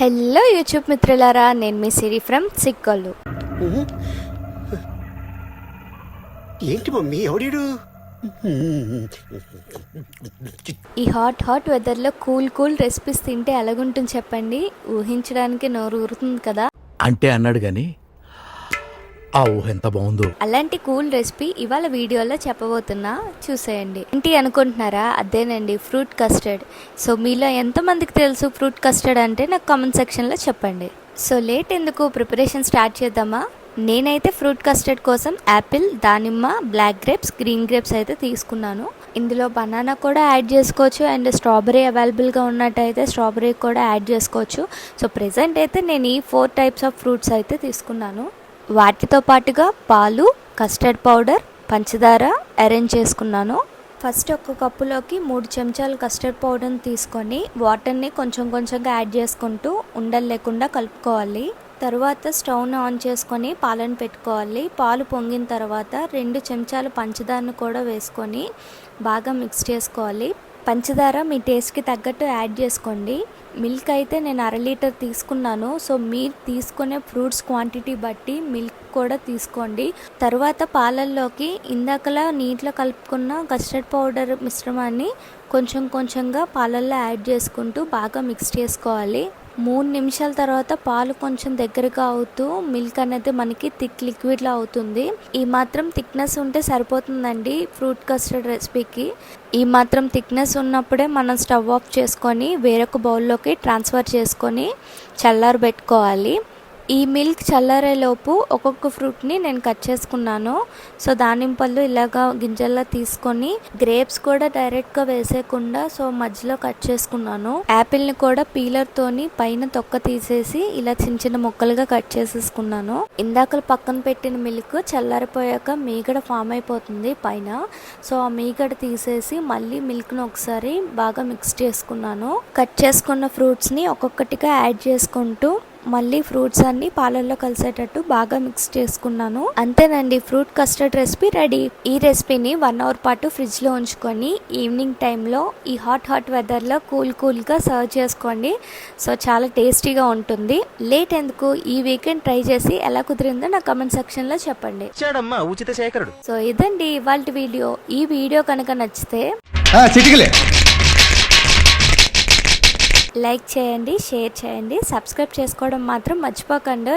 Hello YouTube మిత్రులారా. నేను మీ సిరి from సిక్కల్లు ఏంటి మమ్మీ ఎవడీడు? ఈ హాట్ హాట్ వెదర్లో కూల్ కూల్ రెసిపీస్ తింటే ఎలాగుంటుంది చెప్పండి? ఊహించడానికి నోరు ఊరుతుంది కదా. అంటే అన్నాడు గాని ఆ ఊహ ఎంత బాగుందో. అలాంటి కూల్ రెసిపీ ఇవాళ వీడియోలో చెప్పబోతున్నా. చూసేయండి. ఏంటి అనుకుంటున్నారా? అదేనండి ఫ్రూట్ కస్టర్డ్. సో మీలో ఎంతమందికి తెలుసు ఫ్రూట్ కస్టర్డ్ అంటే? నాకు కామెంట్ సెక్షన్లో చెప్పండి. సో లేట్ ఎందుకు? ప్రిపరేషన్ స్టార్ట్ చేద్దామా? నేనైతే ఫ్రూట్ కస్టర్డ్ కోసం యాపిల్ దానిమ్మ బ్లాక్ గ్రేప్స్ గ్రీన్ గ్రేప్స్ అయితే తీసుకున్నాను. ఇందులో బనానా కూడా యాడ్ చేసుకోవచ్చు. అండ్ స్ట్రాబెరీ అవైలబుల్గా ఉన్నట్టయితే స్ట్రాబెరీ కూడా యాడ్ చేసుకోవచ్చు. సో ప్రెజెంట్ అయితే నేను ఈ ఫోర్ టైప్స్ ఆఫ్ ఫ్రూట్స్ అయితే తీసుకున్నాను. వాటితో పాటుగా పాలు కస్టర్డ్ పౌడర్ పంచదార అరేంజ్ చేసుకున్నాను. ఫస్ట్ ఒక కప్పులోకి మూడు చెంచాలు కస్టర్డ్ పౌడర్ని తీసుకొని వాటర్ని కొంచెం కొంచెంగా యాడ్ చేసుకుంటూ ఉండలు లేకుండా కలుపుకోవాలి. తర్వాత స్టవ్ను ఆన్ చేసుకొని పాలను పెట్టుకోవాలి. పాలు పొంగిన తర్వాత రెండు చెంచాలు పంచదారను కూడా వేసుకొని బాగా మిక్స్ చేసుకోవాలి. పంచదార మీ టేస్ట్కి తగ్గట్టు యాడ్ చేసుకోండి. మిల్క్ అయితే నేను అర లీటర్ తీసుకున్నాను. సో మీరు తీసుకునే ఫ్రూట్స్ క్వాంటిటీ బట్టి మిల్క్ కూడా తీసుకోండి. తర్వాత పాలల్లోకి ఇందాకలా నీటిలో కలుపుకున్న కస్టర్డ్ పౌడర్ మిశ్రమాన్ని కొంచెం కొంచెంగా పాలల్లో యాడ్ చేసుకుంటూ బాగా మిక్స్ చేసుకోవాలి. మూడు నిమిషాల తర్వాత పాలు కొంచెం దగ్గరగా అవుతూ మిల్క్ అనేది మనకి థిక్ లిక్విడ్లో అవుతుంది. ఈ మాత్రం థిక్నెస్ ఉంటే సరిపోతుందండి ఫ్రూట్ కస్టర్డ్ రెసిపీకి. ఈ మాత్రం థిక్నెస్ ఉన్నప్పుడే మనం స్టవ్ ఆఫ్ చేసుకొని వేరొక బౌల్లోకి ట్రాన్స్ఫర్ చేసుకొని చల్లారబెట్టుకోవాలి. ఈ మిల్క్ చల్లారేలోపు ఒక్కొక్క ఫ్రూట్ని నేను కట్ చేసుకున్నాను. సో దానింపళ్ళు ఇలాగా గింజల్లో తీసుకొని గ్రేప్స్ కూడా డైరెక్ట్గా వేసేయకుండా సో మధ్యలో కట్ చేసుకున్నాను. యాపిల్ని కూడా పీలర్తోని పైన తొక్క తీసేసి ఇలా చిన్న చిన్న ముక్కలుగా కట్ చేసేసుకున్నాను. ఇందాక పక్కన పెట్టిన మిల్క్ చల్లారిపోయాక మీగడ ఫామ్ అయిపోతుంది పైన. సో ఆ మీగడ తీసేసి మళ్ళీ మిల్క్ను ఒకసారి బాగా మిక్స్ చేసుకున్నాను. కట్ చేసుకున్న ఫ్రూట్స్ని ఒక్కొక్కటిగా యాడ్ చేసుకుంటూ మళ్ళీ ఫ్రూట్స్ అన్ని పాలల్లో కలిసేటట్టు బాగా మిక్స్ చేసుకున్నాను. అంతేనండి ఫ్రూట్ కస్టర్డ్ రెసిపీ రెడీ. ఈ రెసిపీని వన్ అవర్ పాటు ఫ్రిడ్జ్లో ఉంచుకొని ఈవినింగ్ టైంలో ఈ హాట్ హాట్ వెదర్లో కూల్ కూల్గా సర్వ్ చేసుకోండి. సో చాలా టేస్టీగా ఉంటుంది. లేట్ ఎందుకు? ఈ వీకెండ్ ట్రై చేసి ఎలా కుదిరిందో నా కమెంట్ సెక్షన్లో చెప్పండి ఉచిత సో ఇదండి ఇవాళ వీడియో. ఈ వీడియో కనుక నచ్చితే చిటికలే. లైక్ చేయండి షేర్ చేయండి సబ్స్క్రైబ్ చేసుకోవడం మాత్రం మర్చిపోకండి.